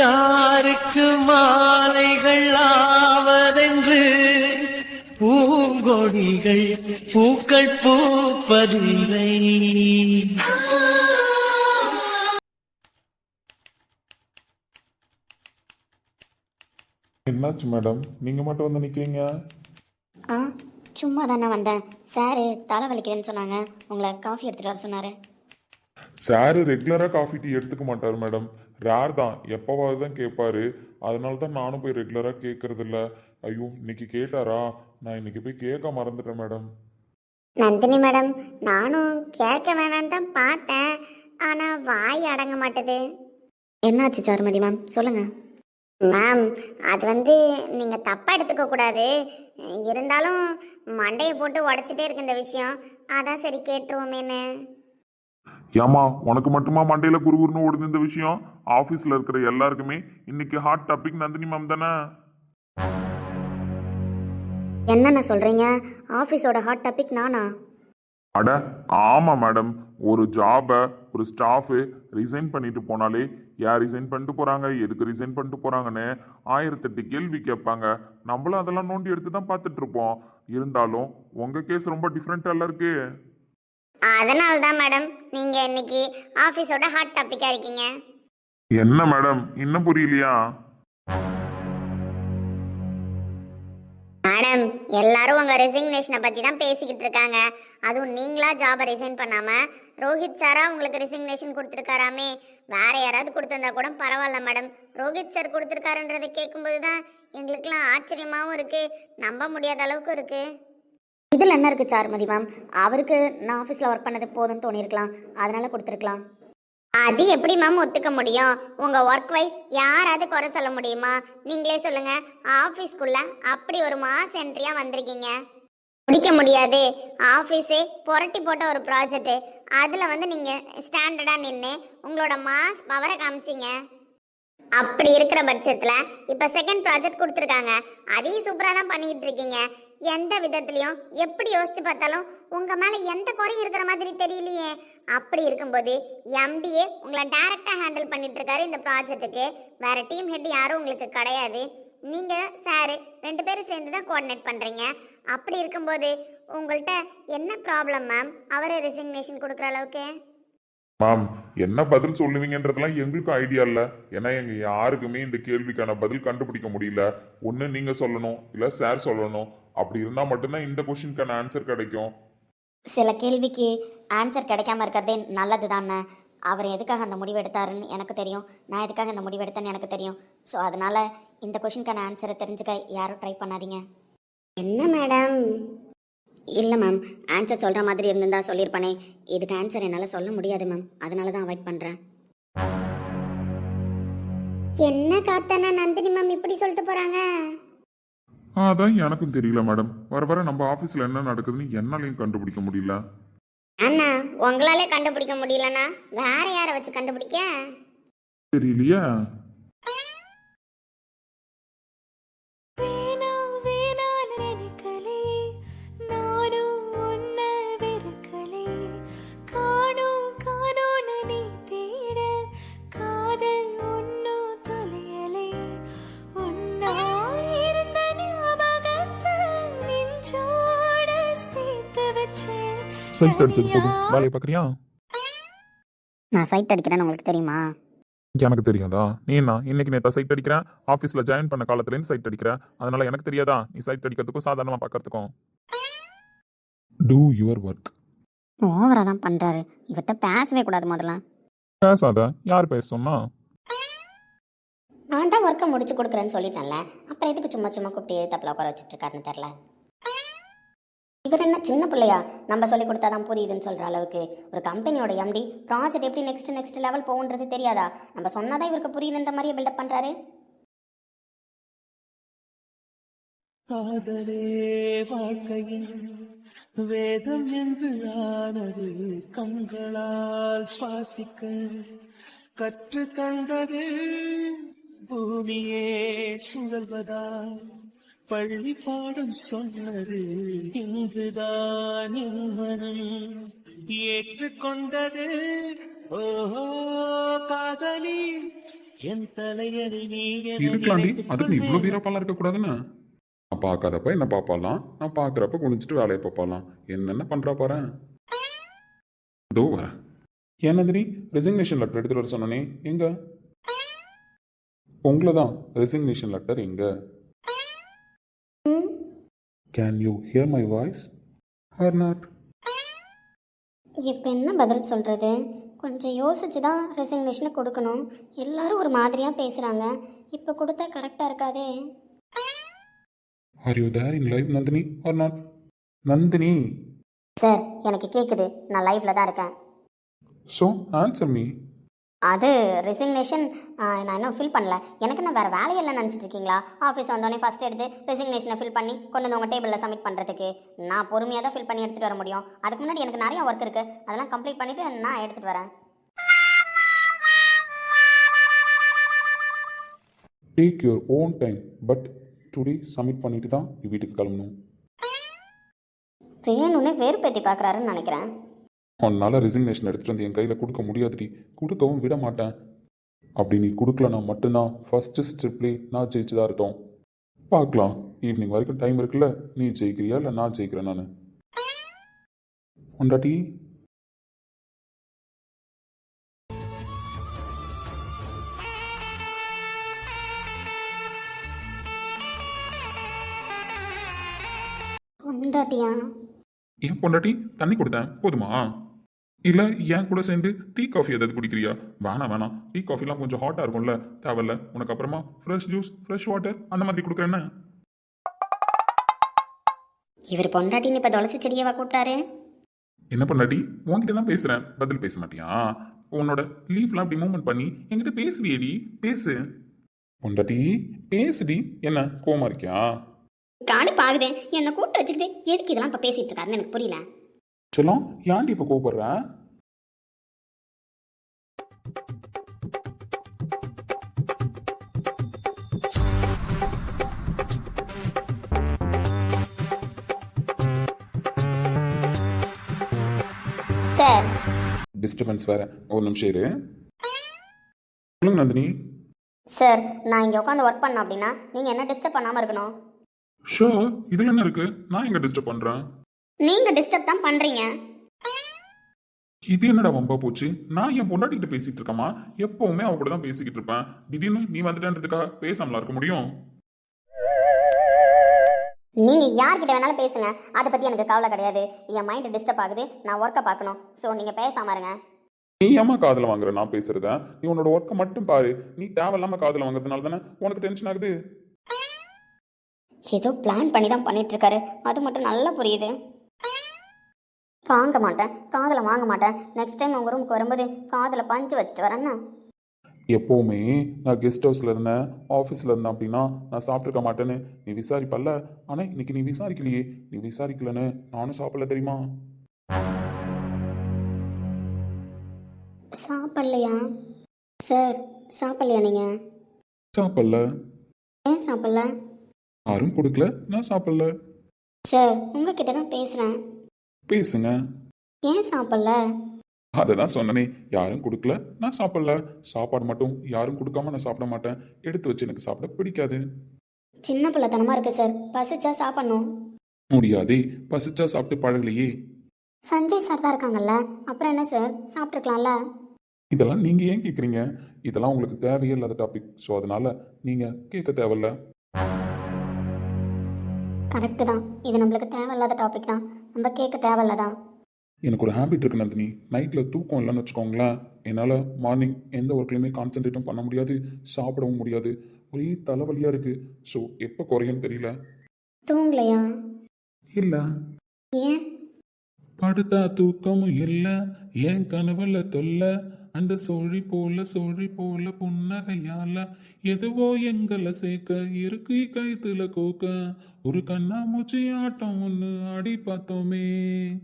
யாருக்கு மாலைகள் ஆவதென்று பூங்கொடிகள் பூக்கள் பூப்பதில்லை. என்னாச்சு மேடம்? நீங்கள் மட்டும் வந்து நிற்கிறீங்க ஆ சும்மா தானே வந்தேன். சாரு தலை வலிக்குதுன்னு சொன்னாங்க. உங்களை காஃபி எடுத்துகிட்டு வர சொன்னார். சாரு ரெகுலராக காஃபி டீ எடுத்துக்க மாட்டார் மேடம். ரேர் தான்? எப்போவாவது தான் கேட்பாரு அதனால தான் நானும் போய் ரெகுலராக கேட்கறது இல்ல ஐயோ இன்னைக்கு கேட்டாரா? நான் இன்னைக்கு போய் கேட்க மறந்துட்டேன் மேடம் நந்தினி மேடம் நானும் கேட்க வேணான்னு தான் பார்த்தேன். ஆனால் வாய் அடங்க மாட்டுது. என்னாச்சு சாருமதி மேம் சொல்லுங்கள் மேம் அது வந்து நீங்கள் தப்பாக எடுத்துக்க கூடாது. இருந்தாலும் மண்டையை போட்டு உடச்சிட்டே இருக்கு இந்த விஷயம். அதான் சரி கேட்டுருவோமேன்னு. ஏமா உனக்கு மட்டுமா மண்டையில் குறுகுறுன்னு ஓடுது இந்த விஷயம்? ஆஃபீஸில் இருக்கிற எல்லாருக்குமே இன்னைக்கு ஹாட் டாபிக் நந்தினி மேம் தானே? என்னென்ன சொல்கிறீங்க ஆஃபீஸோட ஹாட் டாபிக் நானா? அட ஆமாம் மேடம் ஒரு ஜாபை ஒரு ஸ்டாஃபு ரிசைன் பண்ணிட்டு போனாலே யார் ரிசைன் பண்ணிட்டு போகிறாங்க எதுக்கு ரிசைன் பண்ணிட்டு போகிறாங்கன்னு ஆயிரத்தெட்டு கேள்வி கேட்பாங்க. நம்மளும் அதெல்லாம் நோண்டி எடுத்து தான் பார்த்துட்டு இருப்போம். இருந்தாலும் உங்கள் கேஸ் ரொம்ப டிஃப்ரெண்ட்டாக இருக்கு? அதனால தான் மேடம் நீங்கள் இன்னைக்கு ஆஃபீஸோட ஹாட் டாப்பிக்காக இருக்கீங்க. என்ன மேடம்? இன்னும் புரியலையா? மேடம் எல்லாரும் உங்க ரெசிக்னேஷனை பத்தி தான் பேசிக்கிட்டு இருக்காங்க. அதுவும் நீங்களா ஜாபை ரிசைன் பண்ணாம ரோஹித் சாரா உங்களுக்கு ரெசிக்னேஷன் கொடுத்துருக்காராமே? வேற யாராவது கொடுத்திருந்தா கூட பரவாயில்ல மேடம். ரோஹித் சார் கொடுத்துருக்காருன்றதை கேட்கும்போது தான் எங்களுக்குலாம் ஆச்சரியமாவும் இருக்கு. நம்ப முடியாத அளவுக்கு இருக்கு. இதில் என்ன இருக்குது சாருமதி மேம் அவருக்கு நான் ஆஃபீஸில் ஒர்க் பண்ணது போதும்னு தோணியிருக்கலாம். அதனால் கொடுத்துருக்கலாம். அது எப்படி மேம் ஒத்துக்க முடியும்? உங்கள் ஒர்க் வைஸ் யாராவது குறை சொல்ல முடியுமா? நீங்களே சொல்லுங்கள் ஆஃபீஸ்க்குள்ளே அப்படி ஒரு மாஸ் என்ட்ரியாக வந்திருக்கீங்க. முடிக்க முடியாது. ஆஃபீஸே புரட்டி போட்ட ஒரு ப்ராஜெக்ட்டு அதில் வந்து நீங்கள் ஸ்டாண்டர்டாக நின்று உங்களோட மாஸ் பவரை காமிச்சிங்க. அப்படி இருக்கிற பட்சத்துல இப்ப செகண்ட் ப்ராஜெக்ட் கொடுத்துருக்காங்க. அதையும் சூப்பரா தான் பண்ணிக்கிட்டு இருக்கீங்க. எந்த விதத்துலயும் எப்படி யோசிச்சு பார்த்தாலும் உங்க மேல எந்த குறையும் இருக்கிற மாதிரி தெரியலையே. அப்படி இருக்கும்போது எம்டிஏ உங்களை டைரக்டா ஹேண்டில் பண்ணிட்டு இருக்காரு இந்த ப்ராஜெக்ட்டுக்கு வேற டீம் ஹெட் யாரும் உங்களுக்கு கிடையாது. நீங்க சார் ரெண்டு பேரும் சேர்ந்து தான் கோஆர்டினேட் பண்றீங்க. அப்படி இருக்கும்போது உங்கள்கிட்ட என்ன ப்ராப்ளம் மேம் அவரே ரெசிக்னேஷன் கொடுக்குற அளவுக்கு? மேம் என்ன பதில் சொல்லுவீங்கன்றதெல்லாம் எங்களுக்கும் ஐடியா இல்லை. ஏன்னா எங்க யாருக்குமே இந்த கேள்விக்கான பதில் கண்டுபிடிக்க முடியல. ஒன்று நீங்க சொல்லணும் இல்லை சார் சொல்லணும். அப்படி இருந்தால் மட்டும்தான் இந்த கொஷினுக்கான ஆன்சர் கிடைக்கும். சில கேள்விக்கு ஆன்சர் கிடைக்காம இருக்கிறதே நல்லது தானே அவர் எதுக்காக அந்த முடிவு எடுத்தாருன்னு எனக்கு தெரியும். நான் எதுக்காக இந்த முடிவு எடுத்தேன்னு எனக்கு தெரியும். ஸோ அதனால இந்த கொஷினுக்கான ஆன்சரை தெரிஞ்சுக்க யாரும் ட்ரை பண்ணாதீங்க. என்ன மேடம் இல்லை மேம் ஆன்சர் சொல்கிற மாதிரி இருந்திருந்தா சொல்லியிருப்பானே. இதுக்கு ஆன்சர் என்னால் சொல்ல முடியாது மேம். அதனால தான் அவாய்ட் பண்ணுறேன் என்ன காத்தனா நந்தினி மேம் இப்படி சொல்லிட்டு போகிறாங்க அதான் எனக்கும் தெரியல மேடம். வர வர நம்ம ஆஃபீஸில் என்ன நடக்குதுன்னு என்னாலையும் கண்டுபிடிக்க முடியல. அண்ணா உங்களாலே கண்டுபிடிக்க முடியலண்ணா. வேற யாரை வச்சு கண்டுபிடிக்க? தெரியலையா. சைட் அடிச்சது போதும் வேலையை பார்க்குறியா? நான் சைட் அடிக்கிறேன்னு உங்களுக்கு தெரியுமா? எனக்கு தெரியாதா? நீ என்ன? இன்னைக்கு நேற்று சைட் அடிக்கிறேன். ஆஃபீஸில் ஜாயின் பண்ண காலத்துலேருந்து சைட் அடிக்கிறேன் அதனால எனக்கு தெரியாதா? நீ சைட் அடிக்கிறதுக்கும் சாதாரணமாக பார்க்கறதுக்கும். டூ யுவர் ஒர்க் ஓவரா தான் பண்றாரு. இவர்கிட்ட பேசவே கூடாது முதல்ல. பேசாத. யார் பேச சொன்னா? நான் தான் ஒர்க்கை முடிச்சு கொடுக்குறேன்னு சொல்லிட்டேன்ல. அப்புறம் எதுக்கு சும்மா சும்மா கூப்பிட்டு தப்பில் உட்கார வச்சுட்டு இருக்காருன்னு தெரில இவர் என்ன சின்ன பிள்ளையா? நம்ம சொல்லி கொடுத்தா தான் புரியுதுன்னு சொல்கிற அளவுக்கு. ஒரு கம்பெனியோட எம்டி ப்ராஜெக்ட் எப்படி நெக்ஸ்ட் நெக்ஸ்ட் லெவல் போகுன்றது தெரியாதா? நம்ம சொன்னாதான் இவருக்கு புரியுதுன்ற மாதிரியே பில்டப் பண்ணுறாரு காதலே வாழ்க்கையின் வேதம் என்று ஆனது கண்களால் சுவாசிக்க கற்று தந்தது பூமியே சுழல்வதால். பள்ளி பாடம் சொன்னது இங்குதான் மனம். ஏற்றுக்கொண்டது ஓஹோ காதலி. என் தலையணை நீ இருக்கலாண்டி அதுக்கு நீ இவ்வளோ கொள்வேன். வீரப்பாலாம் இருக்கக்கூடாதுன்னு நான் பார்க்காதப்ப என்ன பார்ப்பாலாம் நான் பார்க்குறப்ப குனிஞ்சிட்டு வேலையை பார்ப்பாலாம் என்னென்ன பண்ணுறா பாரு? இதோ வரேன் நந்தினி ரெசிக்னேஷன் லெட்டர் எடுத்துகிட்டு வர சொன்னனே. எங்க? உங்களை தான் ரெசிக்னேஷன் லெட்டர் எங்க? Can you hear my voice or not இப்போ என்ன பதில் சொல்கிறது கொஞ்சம் யோசிச்சு தான் ரெசிக்னேஷனை கொடுக்கணும். எல்லாரும் ஒரு மாதிரியாக பேசுகிறாங்க இப்போ கொடுத்தா கரெக்டாக இருக்காதே. Are you there in live Nandini are not Nandini sir எனக்கு கேட்குது நான் லைவ்ல தான் இருக்கேன். ஸோ ஆன்சர் மீ அது ரெசிக்னேஷன் நான் இன்னும் ஃபில் பண்ணல. எனக்கு நான் வேறு வேலையெல்லாம் நினச்சிட்டு இருக்கீங்களா? ஆஃபீஸ் வந்தோடனே ஃபஸ்ட் எடுத்து ரெசிக்னேஷனை ஃபில் பண்ணி கொண்டு வந்து உங்கள் டேபிளில் சப்மிட் பண்ணுறதுக்கு நான் பொறுமையாக தான் ஃபில் பண்ணி எடுத்துகிட்டு வர முடியும். அதுக்கு முன்னாடி எனக்கு நிறைய ஒர்க் இருக்குது அதெல்லாம் கம்ப்ளீட் பண்ணிவிட்டு நான் எடுத்துகிட்டு வரேன். Take your own time but today submit பண்ணிட்டு தான் வீட்டுக்கு கிளம்பணும். வேணும்னே வேறுபேத்தி பார்க்குறாருன்னு நினைக்கிறேன். உன்னால் ரெசிக்னேஷன் எடுத்துகிட்டு வந்து என் கையில் கொடுக்க முடியாதுடி. கொடுக்கவும் விட மாட்டேன். அப்படி நீ கொடுக்கலனா மட்டும்தான் ஃபஸ்ட்டு ஸ்டெப்லேயே நான் ஜெயிச்சதா அர்த்தம் பார்க்கலாம். ஈவினிங் வரைக்கும் டைம் இருக்குல்ல? நீ ஜெயிக்கிறியா இல்லை நான் ஜெயிக்கிறேன் நான்? உண்டாட்டி? ஏன் பொண்டாட்டி? தண்ணி கொடுத்தேன். போதுமா? இல்லை ஏன் கூட சேர்ந்து டீ காஃபி ஏதாவது குடிக்கிறியா? வேணாம் வேணாம். டீ காஃபிலாம் கொஞ்சம் ஹாட்டாக இருக்கும்ல தேவையில்ல. உனக்கு அப்புறமா ஃப்ரெஷ் ஜூஸ் ஃப்ரெஷ் வாட்டர் அந்த மாதிரி கொடுக்குறேன்னு இவர் பொண்டாட்டின்னு இப்போ துளசி செடியவா கூப்பிட்டாரு? என்ன பண்ணாடி உன்கிட்ட தான் பேசுறேன். பதில் பேச மாட்டியா? உன்னோட லீஃப்லாம் அப்படி மூவ்மெண்ட் பண்ணி என்கிட்ட பேசுவியேடி. பேசு. பொண்டாட்டி பேசுடி. என்ன கோவமா இருக்கியா? காடு பாகுது என்னை கூப்பிட்டு வச்சுக்கிட்டு எதுக்கு இதெல்லாம் இப்போ பேசிட்டு இருக்காருன்னு எனக்கு புரியல. செல்லம்? ஏன்டி இப்போ கோவப்படுற சார். டிஸ்டர்பன்ஸ் வேற. ஒரு நிமிஷம் இரு. சொல்லுங்க நந்தினி. சார் நான் இங்கே உட்காந்து ஒர்க் பண்ணோம் அப்படின்னா நீங்கள் என்ன டிஸ்டர்ப் பண்ணாமல் இருக்கணும்? ஷோ இதுல என்ன இருக்கு? நான் எங்க டிஸ்டர்ப் பண்றேன்? நீங்கள் டிஸ்டர்ப் தான் பண்ணுறீங்க இது என்னடா வம்பா போச்சு? நான் என் பொண்டாட்டிகிட்ட பேசிட்டு இருக்கேமா எப்பவுமே அவ கூட தான் பேசிக்கிட்டு இருப்பேன். திடீர்னு நீ வந்துட்டேன்றதுக்காக பேசாமலா இருக்க முடியும்? நீங்கள் யார்கிட்ட வேணாலும் பேசுங்க. அதை பற்றி எனக்கு கவலை கிடையாது. என் மைண்டு டிஸ்டர்ப் ஆகுது. நான் ஒர்க்கை பார்க்கணும். ஸோ நீங்கள் பேசாம இருங்க. நீ ஏமா காதுல வாங்குற? நான் பேசுறத. நீ உன்னோட ஒர்க்கை மட்டும் பாரு. நீ தேவையில்லாம காதுல வாங்குறதுனால தானே உனக்கு டென்ஷன் ஆகுது? ஏதோ பிளான் பண்ணி தான் பண்ணிட்டு இருக்காரு. அது மட்டும் நல்லா புரியுது. வாங்க மாட்டேன் காதில் வாங்க மாட்டேன். நெக்ஸ்ட் டைம் உங்கள் ரூமுக்கு வரும்போது காதில் பஞ்சு வச்சுட்டு வரேன்னா எப்போவுமே நான் கெஸ்ட் ஹவுஸில் இருந்தேன் ஆஃபீஸில் இருந்தேன் அப்படின்னா நான் சாப்பிட்ருக்க மாட்டேன்னு நீ விசாரிப்பல்ல. ஆனால் இன்னைக்கு நீ விசாரிக்கலையே. நீ விசாரிக்கலன்னு நானும் சாப்பிடல தெரியுமா? சாப்பிட்லையா? சார் சாப்பிட்லையா நீங்கள் சாப்பிடல. ஏன் சாப்பிட்ல? யாரும் கொடுக்கல நான் சாப்பிடல. சார் உங்ககிட்ட தான் பேசுகிறேன் பேசுங்க. ஏன் சாப்பிட்ல? அதை தான் சொன்னனே யாரும் கொடுக்கல. நான் சாப்பிடல. சாப்பாடு மட்டும் யாரும் கொடுக்காம நான் சாப்பிட மாட்டேன். எடுத்து வச்சு எனக்கு சாப்பிட பிடிக்காது. சின்ன பிள்ளைத்தனமாக இருக்கு சார் பசிச்சா சாப்பிட்ணும். முடியாதே. பசிச்சா சாப்பிட்டு பழகலையே. சஞ்சய் சார் தான் இருக்காங்கல்ல. அப்புறம் என்ன சார் சாப்பிட்ருக்கலாம்ல இதெல்லாம் நீங்க ஏன் கேக்குறீங்க? இதெல்லாம் உங்களுக்கு தேவையே இல்லாத டாபிக் ஸோ அதனால நீங்க கேட்க தேவையில்ல. கரெக்டு தான். இது நம்மளுக்கு தேவையில்லாத டாபிக் தான். நம்ம கேட்க தேவையில்ல தான் எனக்கு ஒரு ஹேபிட் இருக்கு நந்தினி. நைட்டில் தூக்கம் இல்லைன்னு வச்சுக்கோங்களேன். என்னால் மார்னிங் எந்த ஒர்க்லையுமே கான்சென்ட்ரேட்டும் பண்ண முடியாது. சாப்பிடவும் முடியாது. ஒரே தலைவலியாக இருக்கு. ஸோ எப்போ குறையும்னு தெரியல. தூங்கலையா? இல்லை. ஏன்? படுத்தா தூக்கமும் இல்லை. ஏன் கனவுல தொல்ல? அந்த சோழி போல சோழி போல புன்னகையால எதுவோ எங்களை சேர்க்க இருக்கு கைத்துல கோக்க. ஒரு கண்ணாமூச்சி ஆட்டம் ஒன்று ஆடி பார்த்தோமே.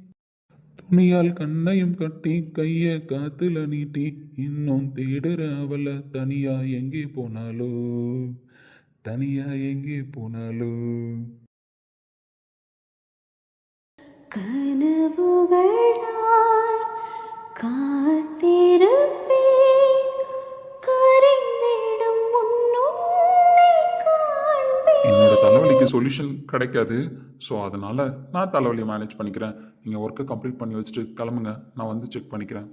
துணியால் கண்ணையும் கட்டி கைய காத்துல நீட்டி இன்னும் தேடுற அவள தனியா எங்கே போனாலோ? தனியா எங்கே போனாலோ? கனவுகளாய் என்னோட தலைவலிக்கு சொல்யூஷன் கிடைக்காது. ஸோ அதனால் நான் தலைவலியை மேனேஜ் பண்ணிக்கிறேன். நீங்கள் ஒர்க்கை கம்ப்ளீட் பண்ணி வச்சுட்டு கிளம்புங்க. நான் வந்து செக் பண்ணிக்கிறேன்.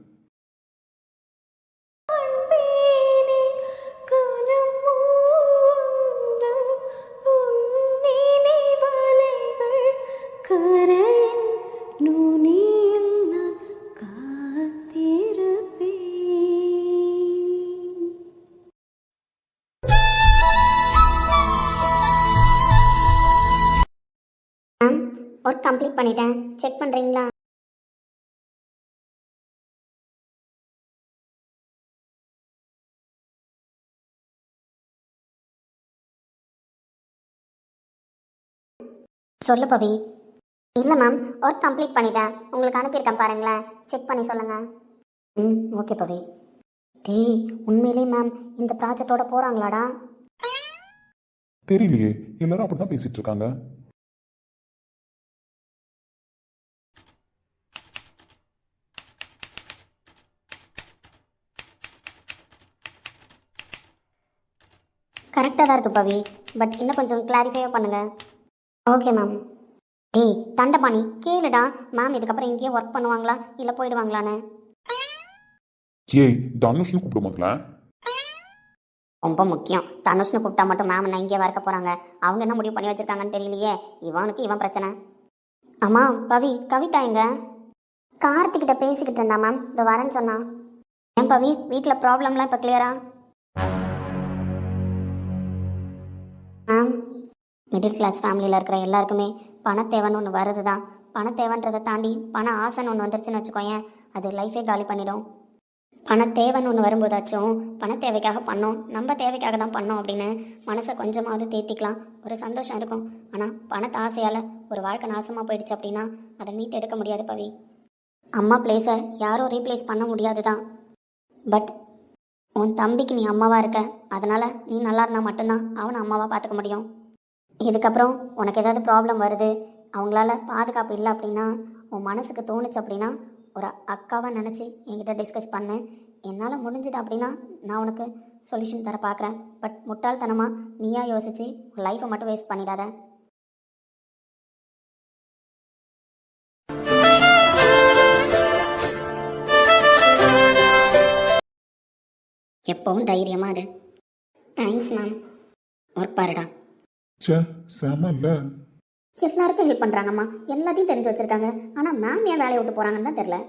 கம்ப்ளீட் பண்ணிட்டேன். செக் பண்ணுறீங்களா சொல்லு பவி. இல்லை மேம் ஒர்க் கம்ப்ளீட் பண்ணிட்டேன். உங்களுக்கு அனுப்பியிருக்கேன் பாருங்களேன். செக் பண்ணி சொல்லுங்கள் ம் ஓகே பவி. டேய் உண்மையிலே மேம் இந்த ப்ராஜெக்டோட போகிறாங்களாடா தெரியலையே. எல்லாரும் அப்படி தான் பேசிகிட்டு இருக்காங்க. கரெக்டாக தான் இருக்குது பவி. பட் இன்னும் கொஞ்சம் கிளாரிஃபையாக பண்ணுங்கள் ஓகே மேம் டேய் தண்டபாணி கேளுடா. மேம் இதுக்கப்புறம் இங்கேயே ஒர்க் பண்ணுவாங்களா? இல்லை போயிடுவாங்களான்னு? ஏய் தனுஷ்னு கூப்பிடுமாங்களா ரொம்ப முக்கியம். தனுஷ்னு கூப்பிட்டா மட்டும் மேம் நான் இங்கே வரக்க போகிறாங்க அவங்க என்ன முடிவு பண்ணி வச்சிருக்காங்கன்னு தெரியலையே. இவனுக்கு இவன் பிரச்சனை. அம்மா பவி கவிதா எங்க? கார்த்திகிட்ட பேசிக்கிட்டு இருந்தா மேம் இந்த வரேன்னு சொன்னான் ஏன் பவி வீட்டில் ப்ராப்ளம்லாம் இப்போ கிளியரா மேம் மிடில் கிளாஸ் ஃபேமிலியில் இருக்கிற எல்லாருக்குமே பணத்தேவைன்னு ஒன்று வருது தான் பணத்தேவைன்றதை தாண்டி பண ஆசைன்னு ஒன்று வந்துருச்சுன்னு வச்சுக்கோயேன் அது லைஃபே காலி பண்ணிடும். பண தேவைன்னு ஒன்று வரும்போதாச்சும் பண தேவைக்காக பண்ணோம் நம்ம தேவைக்காக தான் பண்ணோம் அப்படின்னு மனசை கொஞ்சமாவது தேத்திக்கலாம். ஒரு சந்தோஷம் இருக்கும். ஆனால் பணத்தை ஆசையால் ஒரு வாழ்க்கை நாசமாக போயிடுச்சு அப்படின்னா அதை மீட்டு எடுக்க முடியாது பவி. அம்மா பிளேஸை யாரும் ரீப்ளேஸ் பண்ண முடியாது தான் பட் உன் தம்பிக்கு நீ அம்மாவாக இருக்க அதனால் நீ நல்லா இருந்தால் மட்டும்தான் அவனை அம்மாவாக பார்த்துக்க முடியும். இதுக்கப்புறம் உனக்கு ஏதாவது ப்ராப்ளம் வருது அவங்களால பாதுகாப்பு இல்லை அப்படின்னா உன் மனசுக்கு தோணுச்சு அப்படின்னா ஒரு அக்காவாக நினச்சி என்கிட்ட டிஸ்கஸ் பண்ணு. என்னால் முடிஞ்சது அப்படின்னா நான் உனக்கு சொல்யூஷன் தர பார்க்குறேன் பட் முட்டாள்தனமாக நீயா யோசிச்சு உன் லைஃப்பை மட்டும் வேஸ்ட் பண்ணிடாத. எப்பவும் தைரியமா இரு. தேங்க்ஸ் மேம் ஒர்க் பாருடா. சே செம இல்லை. எல்லாருக்கும் ஹெல்ப் பண்ணுறாங்கம்மா எல்லாத்தையும் தெரிஞ்சு வச்சிருக்காங்க. ஆனால் மேம் ஏன் வேலையை விட்டு போகிறாங்கன்னு தான் தெரில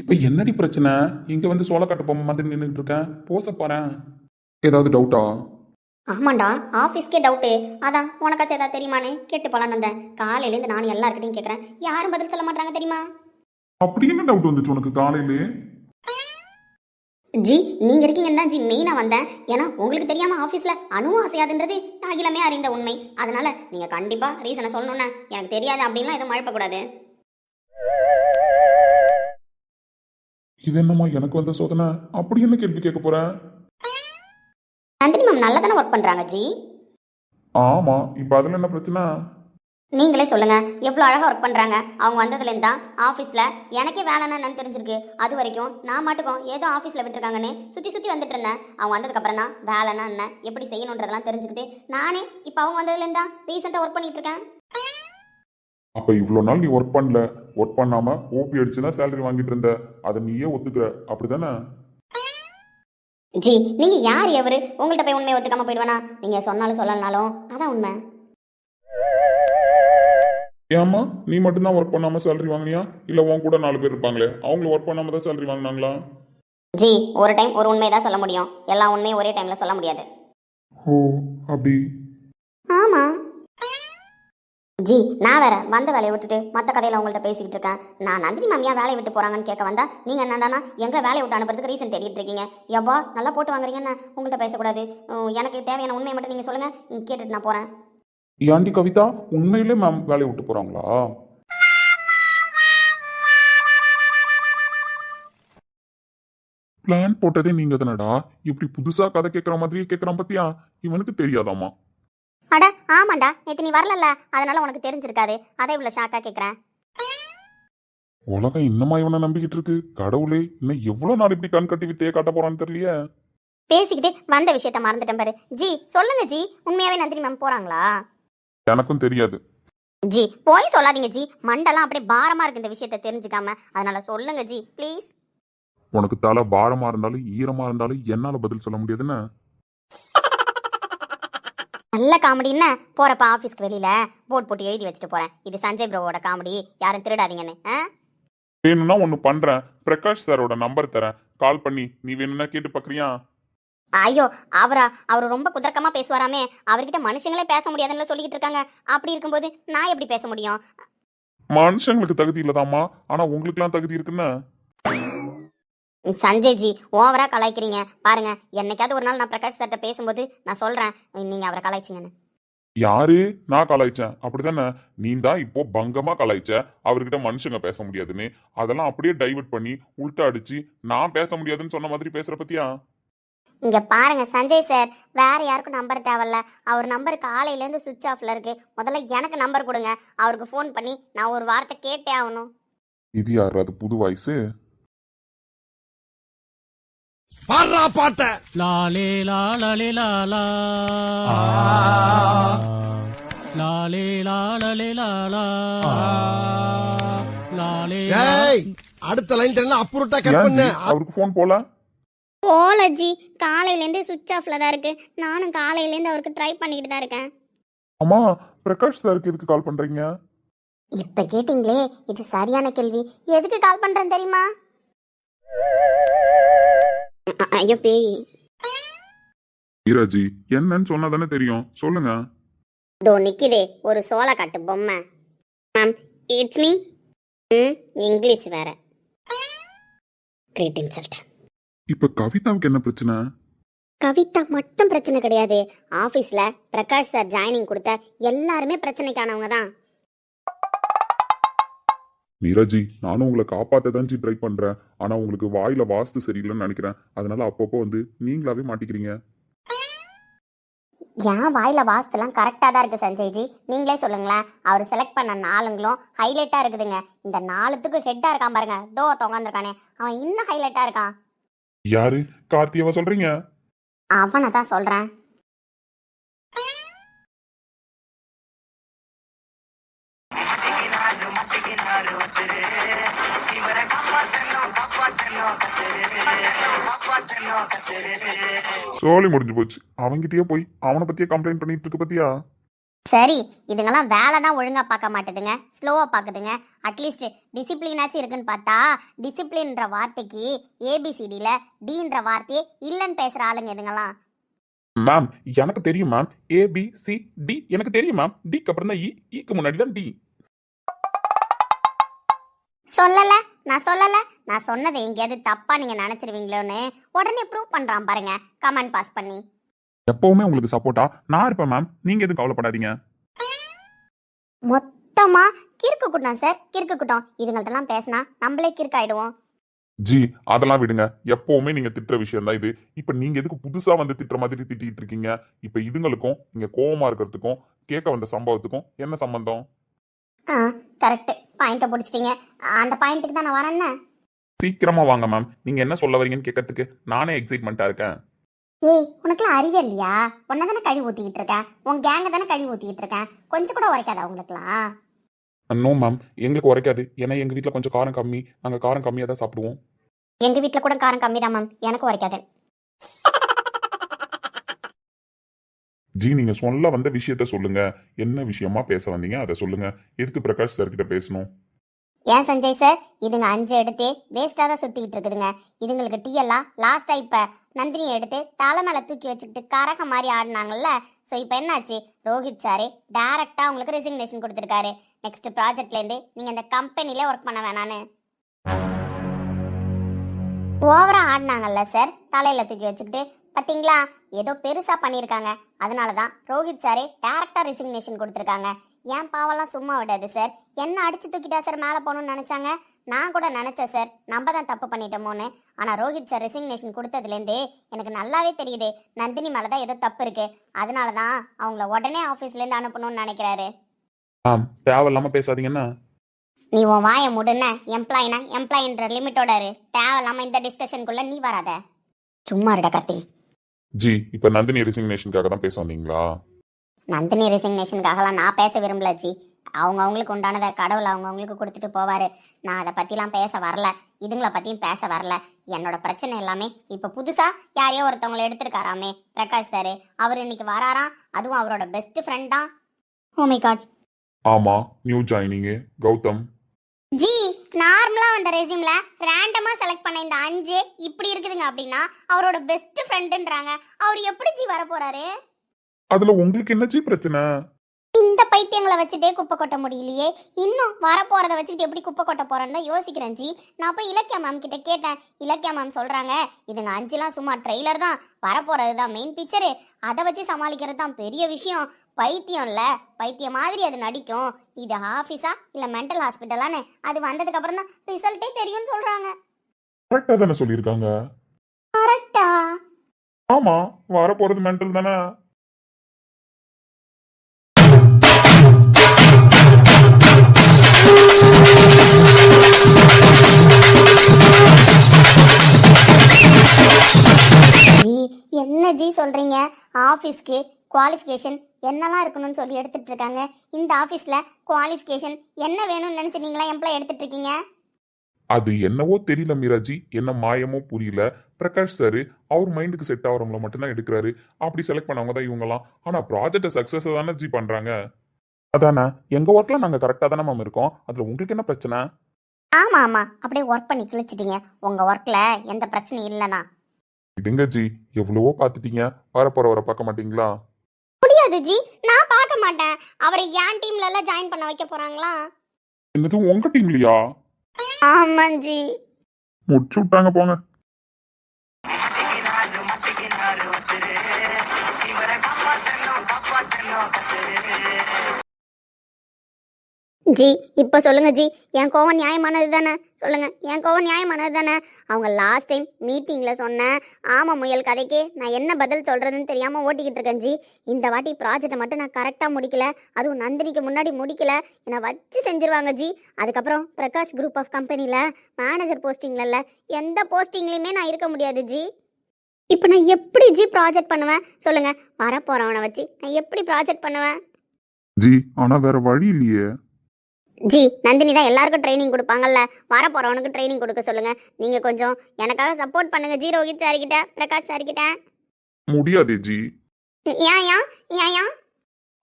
இப்போ என்னடி பிரச்சனை? இங்கே வந்து சோளக்காட்டு பொம்மை மாதிரி நின்றுட்டு இருக்கேன். போச போகிறேன் ஏதாவது டவுட்டா ஆமாண்டா ஆஃபீஸ்க்கே டவுட்டு அதான் உனக்காச்சும் ஏதாவது தெரியுமான்னு கேட்டு போலான்னு வந்தேன். காலையிலேருந்து நானும் எல்லாருக்கிட்டையும் கேட்குறேன் யாரும் பதில் சொல்ல மாட்டாங்க தெரியுமா? அப்படி என்ன டவுட் வந்துச்சு உனக்கு காலையிலே? ஜி நீங்க இருக்கீங்கன்னு தான் ஜி மெயினா வந்தேன். ஏன்னா உங்களுக்கு தெரியாம ஆபீஸ்ல அணுவும் அசையாதுன்றது அகிலமே அறிந்த உண்மை. அதனால நீங்க கண்டிப்பா ரீசனை சொல்லணும்னா எனக்கு தெரியாது அப்படின்லாம் எதுவும் மழப்பக்கூடாது இது என்னம்மா எனக்கு வந்த சோதனை? அப்படி என்ன கேள்வி கேட்க போறேன் நந்தினி மேம் நல்லா தானே ஒர்க் பண்றாங்க ஜி? ஆமா இப்போ அதில் என்ன பிரச்சனை? நீங்களே சொல்லுங்க எவ்வளோ அழகா ஒர்க் பண்றாங்க. அவங்க வந்ததுலேருந்து தான் ஆஃபீஸ்ல எனக்கே வேலைன்னா என்னன்னு தெரிஞ்சிருக்கு. அது வரைக்கும் நான் மாட்டுக்கும் ஏதோ ஆஃபீஸ்ல விட்டுருக்காங்கன்னு சுத்தி சுத்தி வந்துட்டு இருந்தேன் அவங்க வந்ததுக்கு அப்புறம் தான் வேலைன்னா என்ன எப்படி செய்யணுன்றதெல்லாம் தெரிஞ்சுக்கிட்டு நானே இப்போ அவங்க வந்ததுலேருந்து தான் ரீசெண்டாக ஒர்க் பண்ணிட்டு இருக்கேன் அப்போ இவ்வளோ நாள் நீ ஒர்க் பண்ணல. ஒர்க் பண்ணாம ஓபி அடிச்சு தான் சேலரி வாங்கிட்டு இருந்த அதை நீயே ஒத்துக்கிற. அப்படிதானே? ஜி நீங்க யார் எவரு? உங்கள்கிட்ட போய் உண்மையை ஒத்துக்காம போயிடுவேனா? நீங்க சொன்னாலும் சொல்லலனாலும் அதான் உண்மை. ஏம்மா நீ மட்டும்தான் ஒர்க் பண்ணாம சேலரி வாங்கினியா? இல்ல உன் கூட நாலு பேர் இருப்பாங்களே அவங்களும் ஒர்க் பண்ணாம தான் சேலரி வாங்கினாங்களா? ஜி ஒரு டைம் ஒரு உண்மையை தான் சொல்ல முடியும். எல்லா உண்மையும் ஒரே டைம்ல சொல்ல முடியாது. ஓ அப்படி. ஆமா. ஜி நான் வேற வந்த வேலையை விட்டுட்டு மற்ற கதையில உங்கள்ட்ட பேசிக்கிட்டு இருக்கேன். நான் நந்தினி மாமியா வேலையை விட்டு போறாங்கன்னு கேட்க வந்தா நீங்க என்னடானா எங்க வேலையை விட்டு அனுப்புறதுக்கு ரீசன் தேடிட்டு இருக்கீங்க. எப்பா நல்லா போட்டு வாங்குறீங்கன்னு உங்கள்ட்ட பேசக்கூடாது. உம், எனக்கு தேவையான உண்மையை மட்டும் நீங்க சொல்லுங்க. கேட்டுட்டு நான் போறேன். ஏன்டி கவிதா உண்மையிலே மேம் வேலையை விட்டு போறாங்களா? பிளான் போட்டதே நீங்க தானடா. இப்படி புதுசா கதை கேட்குற மாதிரியே கேட்குறான் பத்தியா? இவனுக்கு தெரியாதாமா அட ஆமாண்டா. நேற்று நீ வரலல்ல. அதனால உனக்கு தெரிஞ்சிருக்காது. அதை இவ்வளோ ஷாக்கா கேட்குறேன் உலகம் இன்னமா இவனை நம்பிக்கிட்டு இருக்கு? கடவுளே இன்னும் எவ்வளவு நாள் இப்படி கண் கட்டி வித்தையே காட்ட போறான்னு தெரியலையே. பேசிக்கிட்டு வந்த விஷயத்த மறந்துட்டேன் பாரு. ஜி சொல்லுங்க ஜி. உண்மையாவே நந்தினி மேம் போறாங்களா? எனக்கும் தெரியாது. ஜி போய் சொல்லாதீங்க ஜி. மண்டெல்லாம் அப்படியே பாரமா இருக்கு இந்த விஷயத்த தெரிஞ்சுக்காம. அதனால சொல்லுங்க ஜி ப்ளீஸ். உனக்கு தலை பாரமா இருந்தாலும் ஈரமா இருந்தாலும் என்னால பதில் சொல்ல முடியாதுன்னு நல்ல காமெடின்னா போறப்ப ஆபீஸ்க்கு வெளியில போர்ட் போட்டு எழுதி வச்சுட்டு போறேன். இது சஞ்சய் ப்ரோவோட காமெடி. யாரும் திருடாதீங்கன்னு ஆ? வேணும்னா ஒன்று பண்றேன். பிரகாஷ் சாரோட நம்பர் தரேன். கால் பண்ணி நீ வேணும்னா கேட்டு பார்க்கறியா ஐயோ அவரா அவர் ரொம்ப குதர்க்கமா பேசுவாராமே. அவர்கிட்ட மனுஷங்களே பேச முடியாதுன்னு சொல்லிக்கிட்டு இருக்காங்க. அப்படி இருக்கும்போது நான் எப்படி பேச முடியும்? மனுஷங்களுக்கு தகுதி இல்லதாம்மா. ஆனா உங்களுக்குலாம் தகுதி இருக்குன்னு? சஞ்சய் ஜி ஓவரா கலாய்க்கிறீங்க. பாருங்க என்னைக்காவது ஒரு நாள் நான் பிரகாஷ் சார்ட்ட பேசும்போது நான் சொல்றேன். நீங்க அவரை கலாய்ச்சிங்கன்னு. யாரு? நான் கலாய்ச்சேன். அப்படிதானே நீ தான் இப்போ பங்கமா கலாய்ச்ச. அவர்கிட்ட மனுஷங்க பேச முடியாதுன்னு. அதெல்லாம் அப்படியே டைவர்ட் பண்ணி உள்டா அடிச்சு நான் பேச முடியாதுன்னு சொன்ன மாதிரி பேசுற பத்தியா? இங்க பாருங்க சஞ்சய் சார் வேற யாருக்கும் நம்பர் தேவையில்ல. அவர் நம்பர் காலையில இருந்து சுவிட்ச் ஆஃப்ல இருக்கு. முதல்ல எனக்கு நம்பர் கொடுங்க. அவருக்கு ஃபோன் பண்ணி நான் ஒரு வார்த்தை கேட்டே ஆகணும். இது யாரு? அது புது வயசு பாடுறா பாட்ட. லாலே லாலே லாலா லாலே லாலே லாலா லாலே ஏய் அடுத்த லைன் தெரியல அப்புறட்டா கட் பண்ணு? அவருக்கு ஃபோன் போல? போல ஜி. காலையில இருந்து சுவிட்ச் ஆஃப்ல தான் இருக்கு. நானும் காலையில இருந்து அவருக்கு ட்ரை பண்ணிக்கிட்டு தான் இருக்கேன். அம்மா பிரகாஷ் சாருக்கு எதுக்கு கால் பண்றீங்க? இப்ப கேட்டீங்களே இது சரியான கேள்வி. எதுக்கு கால் பண்றேன் தெரியுமா? அ- ஐயோ பேய். வீராஜி என்னன்னு சொன்னா தானே தெரியும். சொல்லுங்க. இதோ நிக்குதே ஒரு சோள காட்டு பொம்மை. Ma'am it's me hmm English வேற. கிரேட் இன்சல்ட் இப்ப கவிதாவுக்கு என்ன பிரச்சனை? கவிதா மட்டும் பிரச்சனை கிடையாது. ஆபீஸ்ல பிரகாஷ் சார் ஜாயினிங் கொடுத்த எல்லாருமே பிரச்சனைக்கானவங்க தான். மீராஜி நானும் உங்களை காப்பாத்த தான் ட்ரை பண்றேன். ஆனா உங்களுக்கு வாயில வாஸ்து சரியில்லைன்னு நினைக்கிறேன். அதனால அப்பப்போ வந்து நீங்களாவே மாட்டிக்கிறீங்க. என் வாயில வாஸ்துலாம் கரெக்டாக தான் இருக்கு சஞ்சய்ஜி. நீங்களே சொல்லுங்களேன். அவர் செலக்ட் பண்ண நாளுங்களும் ஹைலைட்டாக இருக்குதுங்க. இந்த நாலுத்துக்கும் ஹெட்டாக இருக்கான் பாருங்க. தோ உட்காந்துருக்கானே அவன் இன்னும் ஹைலைட்டாக இருக்கான். யாரு? கார்த்தியவா சொல்றீங்க? அவனை தான் சொல்கிறேன் சோலி முடிஞ்சு போச்சு. அவன்கிட்டயே போய் அவனை பத்தியே கம்ப்ளைண்ட் பண்ணிட்டு இருக்கு பத்தியா? சரி இதுங்கெல்லாம் வேலை தான் ஒழுங்காக பார்க்க மாட்டுதுங்க. ஸ்லோவாக பார்க்குதுங்க. அட்லீஸ்ட் டிசிப்ளினாச்சும் இருக்குன்னு பார்த்தா டிசிப்ளின்ற வார்த்தைக்கு ஏபிசிடியில் டீன்ற வார்த்தையே இல்லைன்னு பேசுகிற ஆளுங்க இதுங்கெல்லாம். மேம் எனக்கு தெரியும் ma'am A B C D எனக்கு தெரியும் மேம் டிக்கு அப்புறம் தான் இ இக்கு முன்னாடி தான் டி சொல்லல நான் சொல்லல. நான் சொன்னதை எங்கேயாவது தப்பா நீங்க நினைச்சிருவீங்களோன்னு உடனே ப்ரூவ் பண்றான் பாருங்க. கமெண்ட் பாஸ் பண்ணி. எப்பவுமே உங்களுக்கு சப்போர்ட்டா நான் இருப்பேன் மேம் நீங்க எதுவும் கவலைப்படாதீங்க. மொத்தமா கிறுக்கு கூட்டம் சார் கிறுக்கு கூட்டம். இதுங்கள்ட்டலாம் பேசினா நம்மளே கிறுக்காயிடுவோம். ஜி அதெல்லாம் விடுங்க. எப்பவுமே நீங்க திட்டுற விஷயம் தான் இது. இப்ப நீங்க எதுக்கு புதுசா வந்து திட்டுற மாதிரி திட்டிட்டு இருக்கீங்க? இப்ப இதுங்களுக்கும் நீங்க கோவமா இருக்கிறதுக்கும் கேட்க வந்த சம்பவத்துக்கும் என்ன சம்பந்தம்? ஆ கரெக்ட் பாயிண்ட்டை பிடிச்சிட்டீங்க. அந்த பாயிண்ட்டுக்கு தான் நான் வரேன்னு சீக்கிரமா வாங்க மேம் நீங்க என்ன சொல்ல வரீங்கன்னு கேட்கறதுக்கு நானே எக்ஸைட்மெண்ட்டா இருக்கேன். ஏய் உனக்குலாம் அறிவே இல்லையா? உன்னை தானே கழி ஊத்திக்கிட்டு இருக்கேன். உன் கேங்க தானே கழி ஊத்திக்கிட்டு இருக்கேன். கொஞ்சம் கூட உரைக்காதா உங்களுக்குலாம் நோ மேம் எங்களுக்கு உரைக்காது. ஏன்னா எங்க வீட்ல கொஞ்சம் காரம் கம்மி. நாங்க காரம் கம்மியா தான் சாப்பிடுவோம். எங்க வீட்டில் கூட காரம் கம்மி தான் மேம் எனக்கு உரைக்காது. ஜி நீங்க சொல்ல வந்த விஷயத்த சொல்லுங்க. என்ன விஷயமா பேச வந்தீங்க அதை சொல்லுங்க. எதுக்கு பிரகாஷ் சார் கிட்ட பேசணும்? ஏன் சஞ்சய் சார் இதுங்க அஞ்சு எடுத்து வேஸ்ட்டாக தான் சுற்றிக்கிட்டு இருக்குதுங்க. இதுங்களுக்கு டீ எல்லாம் லாஸ்ட்டாக இப்போ நந்தினியை எடுத்து தலை மேலே தூக்கி வச்சுக்கிட்டு கரக மாதிரி ஆடினாங்கல்ல? ஸோ இப்போ என்னாச்சு? ரோஹித் சாரு டேரெக்டாக உங்களுக்கு ரெசிக்னேஷன் கொடுத்துருக்காரு. நெக்ஸ்ட் ப்ராஜெக்ட்லேருந்து நீங்கள் இந்த கம்பெனிலே ஒர்க் பண்ண வேணான்னு. ஓவரா ஆடினாங்கல்ல சார் தலையில் தூக்கி வச்சுக்கிட்டு பார்த்தீங்களா ஏதோ பெருசாக பண்ணியிருக்காங்க. அதனால தான் ரோஹித் சாரே டேரக்டாக ரெசிக்னேஷன் கொடுத்துருக்காங்க. ஏன் பாவெல்லாம் சும்மா விடாது சார் என்ன அடிச்சு தூக்கிட்டா சார் மேலே போகணும்னு நினச்சாங்க? நான் கூட நினச்சேன் சார் நம்ம தான் தப்பு பண்ணிட்டோமோன்னு. ஆனால் ரோஹித் சார் ரெசிக்னேஷன் கொடுத்ததுலேருந்தே எனக்கு நல்லாவே தெரியுது. நந்தினி மேலே தான் ஏதோ தப்பு இருக்குது அதனால தான் அவங்கள உடனே ஆஃபீஸ்லேருந்து அனுப்பணும்னு நினைக்கிறாரு. மேம் தேவையில்லாம பேசாதீங்கன்னா நீ உன் வாயை முடுன எம்ப்ளாயினா எம்ப்ளாயின்ற லிமிட்டோட இரு. தேவையில்லாமல் இந்த டிஸ்கஷனுக்குள்ளே நீ வராத. சும்மா இருடா கார்த்தி. ஜி இப்போ நந்தினி ரெசிக்னேஷனுக்காக தான் பேச வந்தீங்களா? நந்தினி ரெசிக்னேஷனுக்காகலாம் நான் பேச விரும்பல ஜி. அவங்க அவங்களுக்கு உண்டானதை கடவுள் அவங்க அவங்களுக்கு கொடுத்துட்டு போவாரு. நான் அதை பத்திலாம் பேச வரல. இதுங்களை பத்தியும் பேச வரல. என்னோட பிரச்சனை எல்லாமே இப்ப புதுசா யாரையோ ஒருத்தவங்களை எடுத்திருக்காராமே பிரகாஷ் சார். அவர் இன்னைக்கு வராராம் அதுவும் அவரோட பெஸ்ட் ஃப்ரெண்ட் தான். ஓ மை காட் ஆமா நியூ ஜாயினிங்கு கௌதம். ஜி நார்மலா வந்த ரெசியூம்ல ரேண்டமா செலக்ட் பண்ண இந்த அஞ்சு இப்படி இருக்குதுங்க அப்படின்னா அவரோட பெஸ்ட் ஃப்ரெண்டுன்றாங்க அவர் எப்படி ஜி வர போறாரு அதுல உங்களுக்கு என்ன ஜி பிரச்சனை? இந்த பைத்தியங்களை வச்சுட்டே குப்பை கொட்ட முடியலையே? இன்னும் வரப்போறத வச்சுட்டு எப்படி குப்பை கொட்ட போறேன்னு தான் யோசிக்கிறேன் ஜி. நான் போய் இலக்கியா மேம் கிட்ட கேட்டேன். இலக்கியா மேம் சொல்றாங்க இதுங்க அஞ்சுலாம் சும்மா ட்ரெய்லர் தான். வரப்போறது தான் மெயின் பிக்சரு அதை வச்சு சமாளிக்கிறது தான் பெரிய விஷயம். பைத்தியம் இல்ல. பைத்தியம் மாதிரி அது நடிக்கும். இது ஆஃபீஸா இல்ல மென்டல் ஹாஸ்பிட்டலான்னு அது வந்ததுக்கு அப்புறம் தான் ரிசல்ட்டே தெரியும்னு சொல்றாங்க. கரெக்டா தானே சொல்லியிருக்காங்க? கரெக்டா ஆமா. வர போறது மென்டல் தானே? சொல்றீங்க? ஆஃபீஸ்க்கு குவாலிஃபிகேஷன் என்னெல்லாம் இருக்கணும்னு சொல்லி எடுத்துட்டு இருக்காங்க இந்த ஆஃபீஸ்ல குவாலிஃபிகேஷன் என்ன வேணும்னு நினைச்சு நீங்களா எம்ப்ளாய் எடுத்துட்டு இருக்கீங்க அது என்னவோ தெரியல மீராஜி. என்ன மாயமோ புரியல. பிரகாஷ் சார் அவர் மைண்டுக்கு செட் ஆகிறவங்கள மட்டும்தான் எடுக்கிறாரு. அப்படி செலக்ட் பண்ணவங்க தான் இவங்கலாம். ஆனா ப்ராஜெக்ட் சக்சஸ் தானே ஜி பண்றாங்க. அதானே? எங்க ஒர்க்ல நாங்க கரெக்டா தானே மேம் இருக்கோம். அதுல உங்களுக்கு என்ன பிரச்சனை? ஆமா ஆமா. அப்படியே ஒர்க் பண்ணி கிழிச்சிட்டீங்க. உங்க ஒர்க்ல எந்த பிரச்சனையும் இல்லைனா இதுங்க ஜி. எவ்வளவோ பார்த்துட்டீங்க. வரப்போறவரை பார்க்க மாட்டீங்களா? முடியாது ஜி. நான் பார்க்க மாட்டேன். அவரை என் டீம்ல எல்லாம் ஜாயின் பண்ண வைக்க போறாங்களா? என்னது உங்க டீம்லயா ஆமா ஜி. முடிச்சு விட்டாங்க போங்க. ஜி இப்போ சொல்லுங்க ஜி. என் கோவம் நியாயமானது தானே? சொல்லுங்க. என் கோவம் நியாயமானது தானே? அவங்க லாஸ்ட் டைம் மீட்டிங்கில் சொன்ன ஆமா முயல் கதைக்கு நான் என்ன பதில் சொல்கிறதுன்னு தெரியாமல் ஓட்டிக்கிட்டு இருக்கேன் ஜி. இந்த வாட்டி ப்ராஜெக்டை மட்டும் நான் கரெக்டாக முடிக்கல. அதுவும் நந்தினிக்கு முன்னாடி முடிக்கல. என்னை வச்சு செஞ்சுருவாங்க ஜி. அதுக்கப்புறம் பிரகாஷ் குரூப் ஆஃப் கம்பெனியில் மேனேஜர் போஸ்டிங்கில் இல்லை எந்த போஸ்டிங்லேயுமே நான் இருக்க முடியாது ஜி. இப்போ நான் எப்படி ஜி ப்ராஜெக்ட் பண்ணுவேன்? சொல்லுங்கள் வரப்போகிறவனை வச்சு நான் எப்படி ப்ராஜெக்ட் பண்ணுவேன்? ஜி ஆனால் வேற வழி இல்லையே. ஜி நந்தினி தான் எல்லாருக்கும் ட்ரைனிங் கொடுப்பாங்கல்ல. வர போறவனுக்கு ட்ரைனிங் கொடுக்க சொல்லுங்க. நீங்க கொஞ்சம் எனக்காக சப்போர்ட் பண்ணுங்க. ஜி ரோஹித் சார் கிட்ட பிரகாஷ் சார் கிட்ட. முடியாதே ஜி. ஏன் ஏன் ஏன் ஏன்?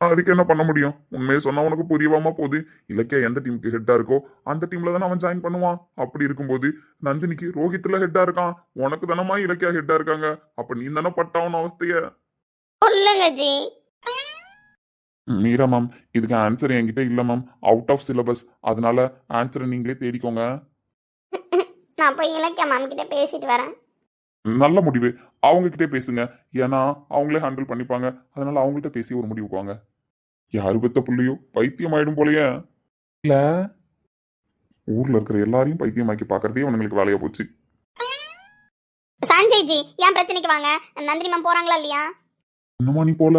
அதுக்கு என்ன பண்ண முடியும்? உண்மையை சொன்னா உனக்கு புரியவாம போகுது. இலக்கியா எந்த டீமுக்கு ஹெட்டா இருக்கோ அந்த டீம்ல தானே அவன் ஜாயின் பண்ணுவான். அப்படி இருக்கும்போது நந்தினிக்கு ரோஹித்ல ஹெட்டா இருக்கான். உனக்கு தானமா இலக்கியா ஹெட்டா இருக்காங்க. அப்ப நீ தானே பட்டாவன அவஸ்தைய. சொல்லுங்க ஜி. மீரா மேம் இதுக்கு ஆன்சர் என்கிட்ட இல்ல மேம் அவுட் ஆஃப் சிலபஸ் அதனால ஆன்சரை நீங்களே தேடிக்கோங்க. நான் போய் இலக்கிய மேம் கிட்ட பேசிட்டு வரேன். நல்ல முடிவு. அவங்க கிட்டே பேசுங்க. ஏன்னா அவங்களே ஹேண்டில் பண்ணிப்பாங்க. அதனால அவங்கள்ட்ட பேசி ஒரு முடிவுக்கு வாங்க யாரு பெத்த புள்ளையோ? பைத்தியம் ஆயிடும் போலயே. இல்ல. ஊர்ல இருக்கிற எல்லாரையும் பைத்தியமாக்கி பாக்குறதே அவனுங்களுக்கு வேலையா போச்சு. சஞ்சய் ஜி ஏன் பிரச்சனைக்கு வாங்க? நந்தினி மேம் போறாங்களா இல்லையா? இன்னுமா நீ போல?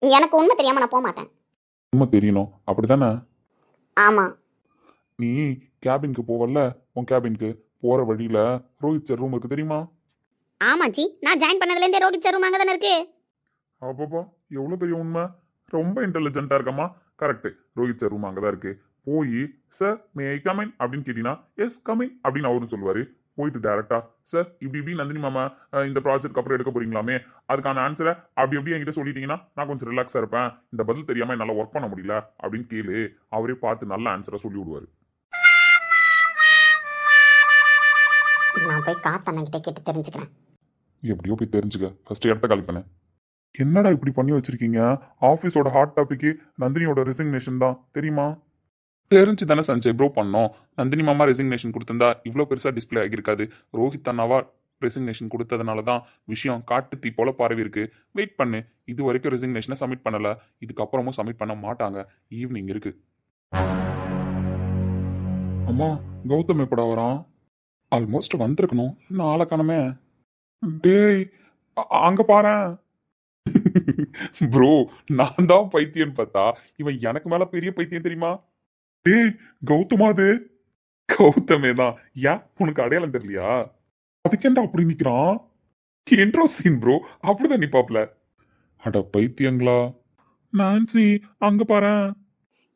எனக்கு உண்மை தெரியாம நான் போக மாட்டேன் உண்மை தெரியணும். அப்படிதானே? ஆமா. நீ கேபினுக்கு போவல்ல? உன் கேபினுக்கு போற வழியில ரோஹித் சார் ரூம் இருக்கு தெரியுமா? ஆமா ஜி. நான் ஜாயின் பண்ணதுல இருந்தே ரோஹித் சார் ரூம் அங்கே தானே இருக்கு. அப்பப்பா எவ்வளவு பெரிய உண்மை? ரொம்ப இன்டெலிஜென்ட்டா இருக்கம்மா. கரெக்ட் ரோஹித் சார் ரூம் அங்கதான் இருக்கு. போய் சார் மே ஐ கமின் அப்படின்னு கேட்டீங்கன்னா எஸ் கமின் அப்படின்னு அவரும் சொல்லுவாரு. போயிட்டு டேரக்டா சார் இப்படி இப்படி நந்தினி மாமா இந்த ப்ராஜெக்ட் அப்புறம் எடுக்க போறீங்களாமே? அதுக்கான ஆன்சரை அப்படி அப்படி என்கிட்ட சொல்லிட்டீங்கன்னா நான் கொஞ்சம் ரிலாக்ஸா இருப்பேன். இந்த பதில் தெரியாம என்னால ஒர்க் பண்ண முடியல அப்படின்னு கேளு. அவரே பார்த்து நல்ல ஆன்சரை சொல்லி விடுவாரு. நான் போய் காத்தண்ணன் கிட்ட கேட்டு தெரிஞ்சுக்கிறேன். எப்படியோ போய் தெரிஞ்சுக்க. ஃபர்ஸ்ட் இடத்த காலி பண்ணேன் என்னடா இப்படி பண்ணி வச்சிருக்கீங்க? ஆஃபீஸோட ஹாட் டாபிக் நந்தினியோட ரெசிக்னேஷன் தான். தெரியுமா? தெரிஞ்சு தானே சஞ்சய் ப்ரோ பண்ணோம். நந்தினி மாமா ரெசிக்னேஷன் கொடுத்துருந்தா இவ்வளோ பெருசாக டிஸ்ப்ளே ஆகியிருக்காது. ரோஹித் அண்ணாவா ரெசிக்னேஷன் கொடுத்ததுனால தான் விஷயம் காட்டு தீ போல பரவி இருக்கு. வெயிட் பண்ணு. இது வரைக்கும் ரெசிக்னேஷனை சப்மிட் பண்ணலை. இதுக்கப்புறமும் சப்மிட் பண்ண மாட்டாங்க. ஈவினிங் இருக்கு. அம்மா கௌதம் எப்படா வரான்? ஆல்மோஸ்ட் வந்திருக்கணும். இன்னும் ஆளை காணமே டேய் அங்கே அங்க பாரேன். ப்ரோ நான் தான் பைத்தியன் பார்த்தா இவன் எனக்கு மேல பெரிய பைத்தியம் தெரியுமா? டேய் கௌதமா அது கௌதமே தான். ஏன் உனக்கு அடையாளம் தெரியலையா? அதுக்கேண்டா அப்படி நிக்கிறான்? இன்ட்ரோ சீன் ப்ரோ அப்படிதான் நிப்பாப்ல. அட பைத்தியங்களா. நான்சி அங்க பாரு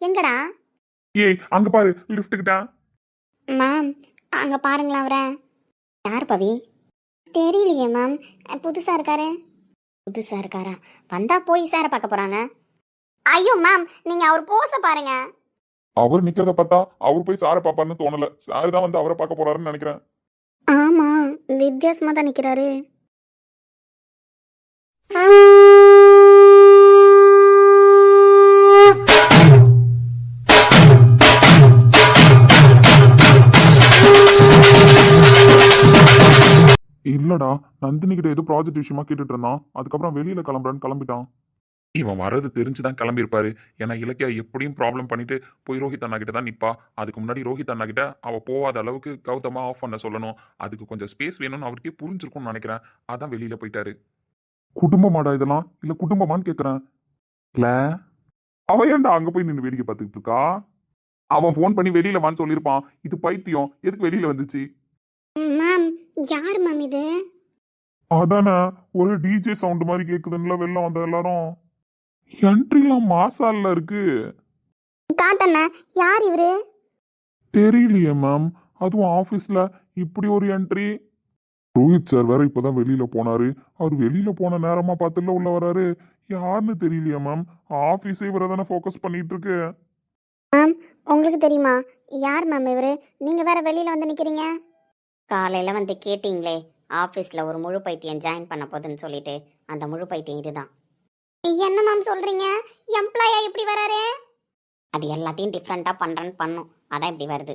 எங்கடா? ஏய் அங்க பாரு லிஃப்ட் கிட்ட. மேம் அங்க பாருங்களா அவரை. யார் பவி? தெரியலையே மேம் புதுசா இருக்காரு. புதுசா இருக்காரா? வந்தா போய் சார பார்க்க போறாங்க. ஐயோ மேம் நீங்க அவர் போஸ பாருங்க. அவர் நிக்கிறத பார்த்தா அவர் போய் சாரை பாப்பாருன்னு தோணல. சாரு தான் வந்து அவரை பார்க்க போறாருன்னு நினைக்கிறேன். ஆமா வித்தியாசமா தான் நிக்கிறாரு. இல்லடா நந்தினி கிட்ட ஏதோ ப்ராஜெக்ட் விஷயமா கேட்டுட்டு இருந்தான். அதுக்கப்புறம் வெளியில கிளம்புறான்னு கிளம்பிட்டான். இவன் வர்றது தெரிஞ்சுதான் கிளம்பியிருப்பாரு. ஏன்னா இலக்கியா எப்படியும் ப்ராப்ளம் பண்ணிட்டு போய் ரோஹித் அண்ணா கிட்ட தான் நிப்பா. அதுக்கு முன்னாடி ரோஹித் அண்ணா கிட்ட அவ போகாத அளவுக்கு கௌதமா ஆஃப் பண்ண சொல்லணும். அதுக்கு கொஞ்சம் ஸ்பேஸ் வேணும்னு அவருக்கே புரிஞ்சிருக்கும்னு நினைக்கிறேன். அதான் வெளியில போயிட்டாரு. குடும்பமாடா இதெல்லாம்? இல்ல குடும்பமான்னு கேக்குறேன். இல்ல அவ ஏன்டா அங்க போய் நின்று வேடிக்கை பார்த்துக்கிட்டு இருக்கா? அவன் ஃபோன் பண்ணி வெளியில வான்னு சொல்லியிருப்பான். இது பைத்தியம். எதுக்கு வெளியில வந்துச்சு? மேம் யார் மேம் இது? அதானே. ஒரு டிஜே சவுண்ட் மாதிரி கேக்குதுன்னுல வெளில வந்த எல்லாரும். என்ட்ரிலாம் மாசால்ல இருக்கு. காட்டண்ண யார் இவரு? தெரியலையே மேம் அதுவும் ஆஃபீஸில் இப்படி ஒரு என்ட்ரி ரோஹித் சார் வேற இப்போதான் வெளியில போனாரு. அவர் வெளியில போன நேரமா பார்த்துல உள்ள வராரு. யாருன்னு தெரியலையே மேம் ஆஃபீஸே இவரை தானே ஃபோக்கஸ் பண்ணிட்டு இருக்கு உங்களுக்கு தெரியுமா? யார் மேம் இவரு? நீங்க வேற வெளியில வந்து நிக்கிறீங்க? காலையில வந்து கேட்டீங்களே ஆபீஸ்ல ஒரு முழு பைத்தியம் ஜாயின் பண்ண போகுதுன்னு சொல்லிட்டு அந்த முழு பைத்தியம் இதுதான். என்ன மேம் சொல்றீங்க? எம்ப்ளாயா இப்படி வராரு? அது எல்லாத்தையும் டிஃப்ரெண்ட்டாக பண்ணுறேன்னு பண்ணும். அதான் இப்படி வருது.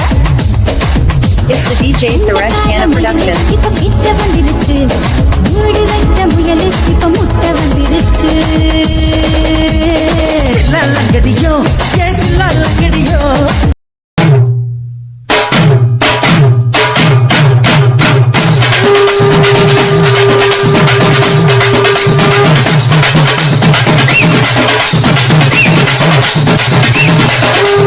It's the DJ Suresh Kana production. இப்ப கிட்ட வந்துடுச்சு வீடு வச்ச முயலு இப்ப முட்டை வந்துடுச்சு லல்லங்கடியோ ஏ லல்லங்கடியோ Thank